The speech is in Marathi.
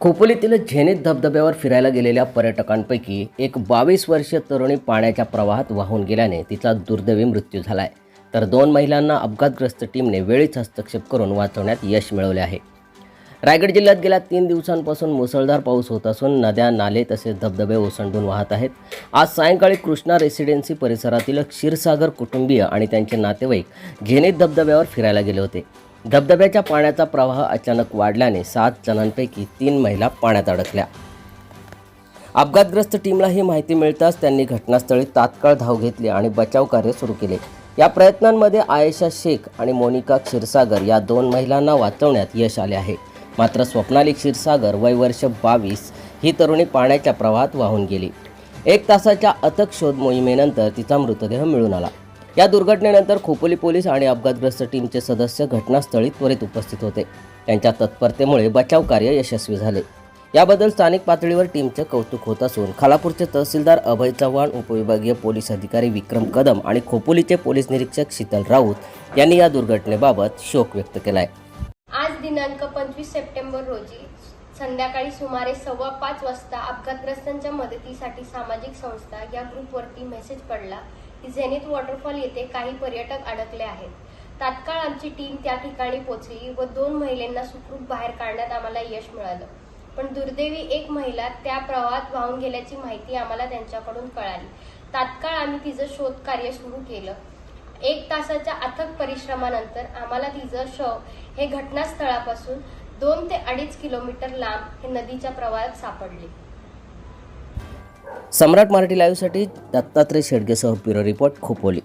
खोपोलीतील झेनीत धबधब्यावर फिरायला गेलेल्या पर्यटकांपैकी एक बावीस वर्षीय तरुणी पाण्याच्या प्रवाहात वाहून गेल्याने तिचा दुर्दैवी मृत्यू झाला आहे तर दोन महिलांना अपघातग्रस्त टीमने वेळीच हस्तक्षेप करून वाचवण्यात यश मिळवले आहे. रायगड जिल्ह्यात गेल्या तीन दिवसांपासून मुसळधार पाऊस होत असून नद्या नाले तसेच धबधबे ओसंडून वाहत आहेत. आज सायंकाळी कृष्णा रेसिडेन्सी परिसरातील क्षीरसागर कुटुंबीय आणि त्यांचे नातेवाईक झेनीत धबधब्यावर फिरायला गेले होते. धबधब्याच्या पाण्याचा प्रवाह अचानक वाढल्याने सात जणांपैकी तीन महिला पाण्यात अडकल्या. अपघातग्रस्त टीमला ही माहिती मिळताच त्यांनी घटनास्थळी तात्काळ धाव घेतली आणि बचाव कार्य सुरू केले. या प्रयत्नांमध्ये आयशा शेख आणि मोनिका क्षीरसागर या दोन महिलांना वाचवण्यात यश आले आहे. मात्र स्वप्नाली क्षीरसागर वय वर्ष बावीस ही तरुणी पाण्याच्या प्रवाहात वाहून गेली. एक तासाच्या अथक शोध मोहिमेनंतर तिचा मृतदेह मिळून आला. या दुर्घटनेनंतर खोपोली पोलीस आणि अपघातग्रस्त टीमचे सदस्य घटनास्थळी त्वरित उपस्थित होते. त्यांच्या तत्परतेमुळे बचाव कार्य यशस्वी झाले. याबद्दल स्थानिक पातळीवर टीमचे कौतुक होत असून खालापूरचे तहसीलदार अभय चव्हाण उपविभागीय पोलीस अधिकारी विक्रम कदम आणि खोपोलीचे पोलीस निरीक्षक शीतल राऊत यांनी या दुर्घटनेबाबत शोक व्यक्त केला आहे आज दिनांक पंचवीस सप्टेंबर रोजी संध्याकाळी सुमारे सव्वा पाच वाजता अपघातग्रस्तांच्या मदतीसाठी सामाजिक संस्था या ग्रुपवरती मेसेज पडला. झेनिथ वॉटरफॉल येथे काही पर्यटक अडकले आहेत. तात्काळ आमची टीम त्या ठिकाणी पोहोचली व दोन महिलांना सुखरूप बाहेर काढण्यात आम्हाला यश मिळालं. पण दुर्दैवी एक महिला त्या प्रवाहात वाहून गेल्याची माहिती आम्हाला त्यांच्याकडून कळाली. तात्काळ आम्ही तिचं शोध कार्य सुरू केलं. एक तासाच्या अथक परिश्रमानंतर आम्हाला तिचं शव हे घटनास्थळापासून दोन ते अडीच किलोमीटर लांब हे नदीच्या प्रवाहात सापडले. सम्राट मराठी लाईव्हसाठी दत्तात्रय शेडगेसह ब्युरो रिपोर्ट खोपोली.